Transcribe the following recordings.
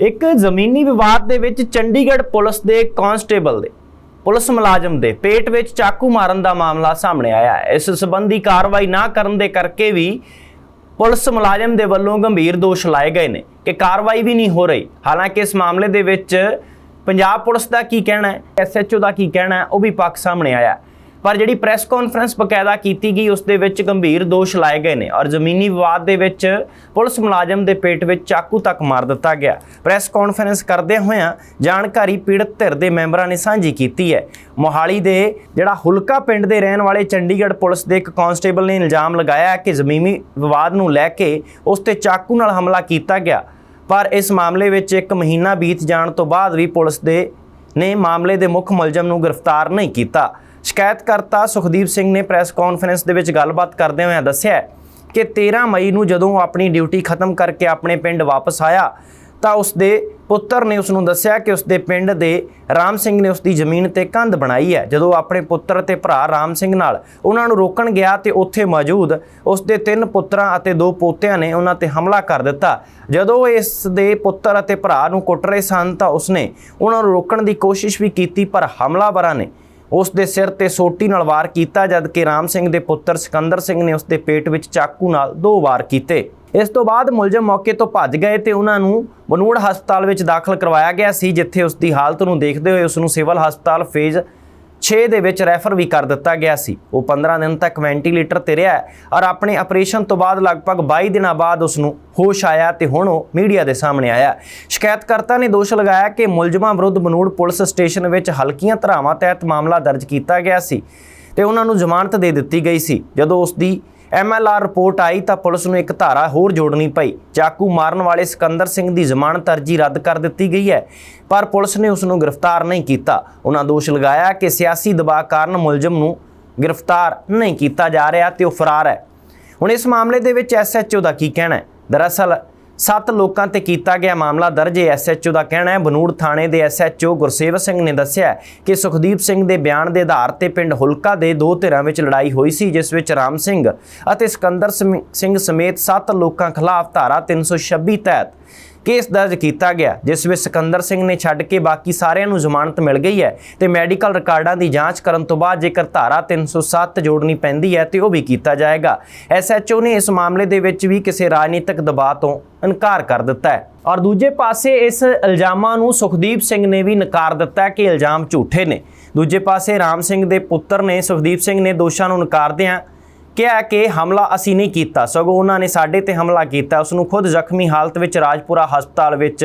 ਇੱਕ ਜ਼ਮੀਨੀ ਵਿਵਾਦ ਦੇ ਵਿੱਚ ਚੰਡੀਗੜ੍ਹ ਪੁਲਿਸ ਦੇ ਕਾਂਸਟੇਬਲ ਦੇ, ਪੁਲਿਸ ਮੁਲਾਜ਼ਮ ਦੇ ਪੇਟ ਵਿੱਚ ਚਾਕੂ ਮਾਰਨ ਦਾ ਮਾਮਲਾ ਸਾਹਮਣੇ ਆਇਆ ਹੈ। ਇਸ ਸੰਬੰਧੀ ਕਾਰਵਾਈ ਨਾ ਕਰਨ ਦੇ ਕਰਕੇ ਵੀ ਪੁਲਿਸ ਮੁਲਾਜ਼ਮ ਦੇ ਵੱਲੋਂ ਗੰਭੀਰ ਦੋਸ਼ ਲਾਏ ਗਏ ਨੇ ਕਿ ਕਾਰਵਾਈ ਵੀ ਨਹੀਂ ਹੋ ਰਹੀ। ਹਾਲਾਂਕਿ ਇਸ ਮਾਮਲੇ ਦੇ ਵਿੱਚ ਪੰਜਾਬ ਪੁਲਿਸ ਦਾ ਕੀ ਕਹਿਣਾ ਹੈ ਐਸਐਚਓ ਦਾ ਕੀ ਕਹਿਣਾ ਹੈ, ਉਹ ਵੀ ਪੱਖ ਸਾਹਮਣੇ ਆਇਆ ਪਰ ਜਿਹੜੀ ਪ੍ਰੈਸ ਕਾਨਫਰੰਸ ਬਕਾਇਦਾ ਕੀਤੀ ਗਈ, ਉਸ ਦੇ ਵਿੱਚ ਗੰਭੀਰ ਦੋਸ਼ ਲਾਏ ਗਏ ਨੇ ਔਰ ਜ਼ਮੀਨੀ ਵਿਵਾਦ ਦੇ ਵਿੱਚ ਪੁਲਿਸ ਮੁਲਾਜ਼ਮ ਦੇ ਪੇਟ ਵਿੱਚ ਚਾਕੂ ਤੱਕ ਮਾਰ ਦਿੱਤਾ ਗਿਆ। ਪ੍ਰੈਸ ਕਾਨਫਰੰਸ ਕਰਦੇ ਹੋਇਆਂ ਜਾਣਕਾਰੀ ਪੀੜਤ ਧਿਰ ਦੇ ਮੈਂਬਰਾਂ ਨੇ ਸਾਂਝੀ ਕੀਤੀ ਹੈ। ਮੋਹਾਲੀ ਦੇ ਜਿਹੜਾ ਹੁਲਕਾ ਪਿੰਡ ਦੇ ਰਹਿਣ ਵਾਲੇ ਚੰਡੀਗੜ੍ਹ ਪੁਲਿਸ ਦੇ ਇੱਕ ਕਾਂਸਟੇਬਲ ਨੇ ਇਲਜ਼ਾਮ ਲਗਾਇਆ ਕਿ ਜ਼ਮੀਨੀ ਵਿਵਾਦ ਨੂੰ ਲੈ ਕੇ ਉਸ ਤੇ ਚਾਕੂ ਨਾਲ ਹਮਲਾ ਕੀਤਾ ਗਿਆ। ਪਰ ਇਸ ਮਾਮਲੇ ਵਿੱਚ ਇੱਕ ਮਹੀਨਾ ਬੀਤ ਜਾਣ ਤੋਂ ਬਾਅਦ ਵੀ ਪੁਲਿਸ ਦੇ ਨੇ ਮਾਮਲੇ ਦੇ ਮੁੱਖ ਮੁਲਜ਼ਮ ਨੂੰ ਗ੍ਰਿਫਤਾਰ ਨਹੀਂ ਕੀਤਾ। ਸ਼ਿਕਾਇਤਕਰਤਾ ਸੁਖਦੀਪ ਸਿੰਘ ਨੇ ਪ੍ਰੈਸ ਕਾਨਫਰੰਸ ਦੇ ਵਿੱਚ ਗੱਲਬਾਤ ਕਰਦੇ ਹੋਏ ਦੱਸਿਆ ਕਿ 13 ਮਈ ਨੂੰ ਜਦੋਂ ਆਪਣੀ ਡਿਊਟੀ ਖਤਮ ਕਰਕੇ ਆਪਣੇ ਪਿੰਡ ਵਾਪਸ ਆਇਆ, ਤਾਂ ਉਸ ਦੇ ਪੁੱਤਰ ਨੇ ਉਸ ਨੂੰ ਦੱਸਿਆ ਕਿ ਉਸ ਦੇ ਪਿੰਡ ਦੇ ਰਾਮ ਸਿੰਘ ਨੇ ਉਸ ਦੀ ਜ਼ਮੀਨ ਤੇ ਕੰਧ ਬਣਾਈ ਹੈ। ਜਦੋਂ ਆਪਣੇ ਪੁੱਤਰ ਤੇ ਭਰਾ ਰਾਮ ਸਿੰਘ ਨਾਲ ਉਹਨਾਂ ਨੂੰ ਰੋਕਣ ਗਿਆ ਤੇ ਉੱਥੇ ਮੌਜੂਦ ਉਸ ਦੇ ਤਿੰਨ ਪੁੱਤਰਾਂ ਅਤੇ ਦੋ ਪੋਤਿਆਂ ਨੇ ਉਹਨਾਂ ਤੇ ਹਮਲਾ ਕਰ ਦਿੱਤਾ। ਜਦੋਂ ਇਸ ਦੇ ਪੁੱਤਰ ਅਤੇ ਭਰਾ ਨੂੰ ਕੁੱਟ ਰਹੇ ਸਨ, ਤਾਂ ਉਸਨੇ ਉਹਨਾਂ ਨੂੰ ਰੋਕਣ ਦੀ ਕੋਸ਼ਿਸ਼ ਵੀ ਕੀਤੀ, ਪਰ ਹਮਲਾਵਰਾਂ ਨੇ ਉਸ ਦੇ ਸਿਰ ਤੇ ਸੋਟੀ ਨਾਲ ਵਾਰ ਕੀਤਾ ਜਦ ਕਿ ਰਾਮ ਸਿੰਘ ਦੇ ਪੁੱਤਰ ਸਿਕੰਦਰ ਸਿੰਘ ਨੇ ਉਸ ਦੇ ਪੇਟ ਵਿੱਚ ਚਾਕੂ ਨਾਲ ਦੋ ਵਾਰ ਕੀਤੇ। ਇਸ ਤੋਂ ਬਾਅਦ ਮੁਲਜ਼ਮ ਮੌਕੇ ਤੋਂ ਭੱਜ ਗਏ ਤੇ ਉਹਨਾਂ ਨੂੰ ਬਨੂੜ ਹਸਪਤਾਲ ਵਿੱਚ ਦਾਖਲ ਕਰਵਾਇਆ ਗਿਆ ਸੀ, ਜਿੱਥੇ ਉਸ ਦੀ ਹਾਲਤ ਨੂੰ ਦੇਖਦੇ ਹੋਏ ਉਸ ਨੂੰ ਸਿਵਲ ਹਸਪਤਾਲ ਫੇਜ਼ 6 ਦੇ ਵਿੱਚ ਰੈਫਰ ਵੀ ਕਰ ਦਿੱਤਾ ਗਿਆ ਸੀ। ਉਹ 15 ਦਿਨ ਤੱਕ ਵੈਂਟੀਲੇਟਰ ਤੇ ਰਿਹਾ ਔਰ ਆਪਣੇ ਆਪਰੇਸ਼ਨ ਤੋਂ ਬਾਅਦ ਲਗਭਗ 22 ਦਿਨਾਂ ਬਾਅਦ ਉਸ ਨੂੰ ਹੋਸ਼ ਆਇਆ ਤੇ ਹੁਣ ਉਹ ਮੀਡੀਆ ਦੇ ਸਾਹਮਣੇ ਆਇਆ ਸ਼ਿਕਾਇਤਕਰਤਾ ਨੇ ਦੋਸ਼ ਲਗਾਇਆ ਕਿ ਮੁਲਜ਼ਮਾਂ ਵਿਰੁੱਧ ਬਨੂੜ ਪੁਲਿਸ ਸਟੇਸ਼ਨ ਵਿੱਚ ਹਲਕੀਆਂ ਧਾਰਾਵਾਂ ਤਹਿਤ ਮਾਮਲਾ ਦਰਜ ਕੀਤਾ ਗਿਆ ਸੀ ਤੇ ਉਹਨਾਂ ਨੂੰ ਜ਼ਮਾਨਤ ਦੇ ਦਿੱਤੀ ਗਈ ਸੀ। ਜਦੋਂ ਉਸ ਦੀ ਐਮਐਲਆਰ ਰਿਪੋਰਟ ਆਈ ਤਾਂ ਪੁਲਿਸ ਨੂੰ ਇੱਕ ਧਾਰਾ ਹੋਰ ਜੋੜਨੀ ਪਈ। ਚਾਕੂ ਮਾਰਨ ਵਾਲੇ ਸਿਕੰਦਰ ਸਿੰਘ ਦੀ ਜ਼ਮਾਨਤ ਅਰਜੀ ਰੱਦ ਕਰ ਦਿੱਤੀ ਗਈ ਹੈ, ਪਰ ਪੁਲਿਸ ਨੇ ਉਸ ਨੂੰ ਗ੍ਰਿਫਤਾਰ ਨਹੀਂ ਕੀਤਾ। ਉਹਨਾਂ ਦੋਸ਼ ਲਗਾਇਆ ਕਿ ਸਿਆਸੀ ਦਬਾਅ ਕਾਰਨ ਮੁਲਜ਼ਮ ਨੂੰ ਗ੍ਰਿਫਤਾਰ ਨਹੀਂ ਕੀਤਾ ਜਾ ਰਿਹਾ ਤੇ ਉਹ ਫਰਾਰ ਹੈ। ਹੁਣ ਇਸ ਮਾਮਲੇ ਦੇ ਵਿੱਚ ਐਸਐਚਓ ਦਾ ਕੀ ਕਹਿਣਾ ਹੈ? ਦਰਅਸਲ ਸੱਤ ਲੋਕਾਂ ਤੇ ਕੀਤਾ ਗਿਆ ਮਾਮਲਾ ਦਰਜ। ਹੈ ਐਸਐਚਓ ਦਾ ਕਹਿਣਾ ਹੈ, ਬਨੂੜ ਥਾਣੇ ਦੇ ਐਸਐਚਓ ਗੁਰਸੇਵਕ ਸਿੰਘ ਨੇ ਦੱਸਿਆ ਕਿ ਸੁਖਦੀਪ ਸਿੰਘ ਦੇ ਬਿਆਨ ਦੇ ਆਧਾਰ ਤੇ ਪਿੰਡ ਹੁਲਕਾ ਦੇ ਦੋ ਧਿਰਾਂ ਵਿੱਚ ਲੜਾਈ ਹੋਈ ਸੀ, ਜਿਸ ਵਿੱਚ ਰਾਮ ਸਿੰਘ ਅਤੇ ਸਿਕੰਦਰ ਸਮੀ- ਸਿੰਘ ਸਮੇਤ ਸੱਤ ਲੋਕਾਂ ਖਿਲਾਫ ਧਾਰਾ 326 ਤਹਿਤ ਕੇਸ ਦਰਜ ਕੀਤਾ ਗਿਆ, ਜਿਸ ਵਿੱਚ ਸਿਕੰਦਰ ਸਿੰਘ ਨੇ ਛੱਡ ਕੇ ਬਾਕੀ ਸਾਰਿਆਂ ਨੂੰ ਜ਼ਮਾਨਤ ਮਿਲ ਗਈ ਹੈ ਤੇ ਮੈਡੀਕਲ ਰਿਕਾਰਡਾਂ ਦੀ ਜਾਂਚ ਕਰਨ ਤੋਂ ਬਾਅਦ ਜੇਕਰ ਧਾਰਾ 307 ਜੋੜਨੀ ਪੈਂਦੀ ਹੈ ਤੇ ਉਹ ਵੀ ਕੀਤਾ ਜਾਏਗਾ। ਐਸਐਚਓ ਨੇ ਇਸ ਮਾਮਲੇ ਦੇ ਵਿੱਚ ਵੀ ਕਿਸੇ ਰਾਜਨੀਤਿਕ ਦਬਾਅ ਤੋਂ ਇਨਕਾਰ ਕਰ ਦਿੱਤਾ ਹੈ। ਔਰ ਦੂਜੇ ਪਾਸੇ ਇਸ ਇਲਜ਼ਾਮਾਂ ਨੂੰ ਸੁਖਦੀਪ ਸਿੰਘ ਨੇ ਵੀ ਨਕਾਰ ਦਿੱਤਾ ਕਿ ਇਲਜ਼ਾਮ ਝੂਠੇ ਨੇ। ਦੂਜੇ ਪਾਸੇ ਰਾਮ ਸਿੰਘ ਦੇ ਪੁੱਤਰ ਨੇ ਸੁਖਦੀਪ ਸਿੰਘ ਨੇ ਦੋਸ਼ਾਂ ਨੂੰ ਨਕਾਰਦਿਆਂ ਕਿਹਾ ਕਿ ਹਮਲਾ ਅਸੀਂ ਨਹੀਂ ਕੀਤਾ। ਸਗੋਂ ਉਹਨਾਂ ਨੇ ਸਾਡੇ ਤੇ ਹਮਲਾ ਕੀਤਾ। ਉਸ ਨੂੰ ਖੁਦ ਜ਼ਖਮੀ ਹਾਲਤ ਵਿੱਚ ਰਾਜਪੁਰਾ ਹਸਪਤਾਲ ਵਿੱਚ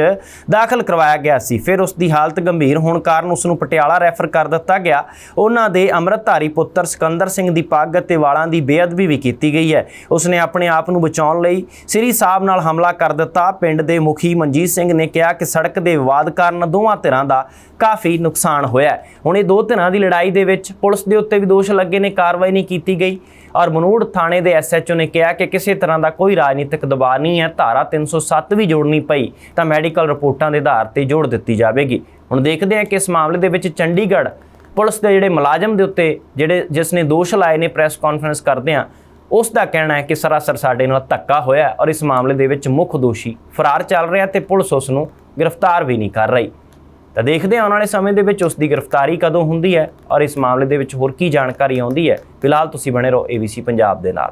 ਦਾਖਲ ਕਰਵਾਇਆ ਗਿਆ ਸੀ। ਫਿਰ ਉਸ ਦੀ ਹਾਲਤ ਗੰਭੀਰ ਹੋਣ ਕਾਰਨ ਉਸ ਨੂੰ ਪਟਿਆਲਾ ਰੈਫਰ ਕਰ ਦਿੱਤਾ ਗਿਆ। ਉਹਨਾਂ ਦੇ ਅੰਮ੍ਰਿਤਧਾਰੀ ਪੁੱਤਰ ਸਿਕੰਦਰ ਸਿੰਘ ਦੀ ਪੱਗ ਅਤੇ ਵਾਲਾਂ ਦੀ ਬੇਅਦਬੀ ਵੀ ਕੀਤੀ ਗਈ ਹੈ। ਉਸ ਨੇ ਆਪਣੇ ਆਪ ਨੂੰ ਬਚਾਉਣ ਲਈ ਸ੍ਰੀ ਸਾਹਿਬ ਨਾਲ ਹਮਲਾ ਕਰ ਦਿੱਤਾ। ਪਿੰਡ ਦੇ ਮੁਖੀ ਮਨਜੀਤ ਸਿੰਘ ਨੇ ਕਿਹਾ ਕਿ ਸੜਕ ਦੇ ਵਿਵਾਦ ਕਾਰਨ ਦੋਵਾਂ ਧਿਰਾਂ ਦਾ ਕਾਫੀ ਨੁਕਸਾਨ ਹੋਇਆ ਹੁਣ ਇਹ ਦੋ ਧਿਰਾਂ ਦੀ ਲੜਾਈ ਦੇ ਵਿੱਚ ਪੁਲਿਸ ਦੇ ਉੱਤੇ ਵੀ ਦੋਸ਼ ਲੱਗੇ ਨੇ। ਕਾਰਵਾਈ ਨਹੀਂ ਕੀਤੀ ਗਈ ਔਰ ਮਨੂੜ ਥਾਣੇ ਦੇ ਐਸਐਚਓ ਨੇ ਕਿਹਾ ਕਿ ਕਿਸੇ ਤਰ੍ਹਾਂ ਦਾ ਕੋਈ ਰਾਜਨੀਤਿਕ ਦਬਾਅ ਨਹੀਂ ਹੈ, ਧਾਰਾ 307 ਵੀ ਜੋੜਨੀ ਪਈ ਤਾਂ ਮੈਡੀਕਲ ਰਿਪੋਰਟਾਂ ਦੇ ਆਧਾਰ ਤੇ ਜੋੜ ਦਿੱਤੀ ਜਾਵੇਗੀ। ਹੁਣ ਦੇਖਦੇ ਹਾਂ ਕਿ ਇਸ ਮਾਮਲੇ ਦੇ ਵਿੱਚ ਚੰਡੀਗੜ੍ਹ ਪੁਲਿਸ ਦੇ ਜਿਹੜੇ ਮੁਲਾਜ਼ਮ ਦੇ ਉੱਤੇ ਜਿਹੜੇ ਜਿਸ ਨੇ ਦੋਸ਼ ਲਾਏ ਨੇ ਪ੍ਰੈਸ ਕਾਨਫਰੰਸ ਕਰਦੇ ਆ ਉਸ ਦਾ ਕਹਿਣਾ ਹੈ ਕਿ ਸਰਾਸਰ ਸਾਡੇ ਨਾਲ ਧੱਕਾ ਹੋਇਆ ਔਰ ਇਸ ਮਾਮਲੇ ਦੇ ਵਿੱਚ ਮੁੱਖ ਦੋਸ਼ੀ ਫਰਾਰ ਚੱਲ ਰਿਹਾ ਤੇ ਪੁਲਿਸ ਉਸ ਨੂੰ ਗ੍ਰਿਫਤਾਰ ਵੀ ਨਹੀਂ ਕਰ ਰਹੀ। ਤਾਂ ਦੇਖਦੇ ਹਾਂ ਆਉਣ ਵਾਲੇ ਸਮੇਂ ਦੇ ਵਿੱਚ ਉਸ ਦੀ ਗ੍ਰਿਫਤਾਰੀ ਕਦੋਂ ਹੁੰਦੀ ਹੈ ਔਰ ਇਸ ਮਾਮਲੇ ਦੇ ਵਿੱਚ ਹੋਰ ਕੀ ਜਾਣਕਾਰੀ ਆਉਂਦੀ ਹੈ। ਫਿਲਹਾਲ ਤੁਸੀਂ ਬਣੇ ਰਹੋ ABC ਪੰਜਾਬ ਦੇ ਨਾਲ।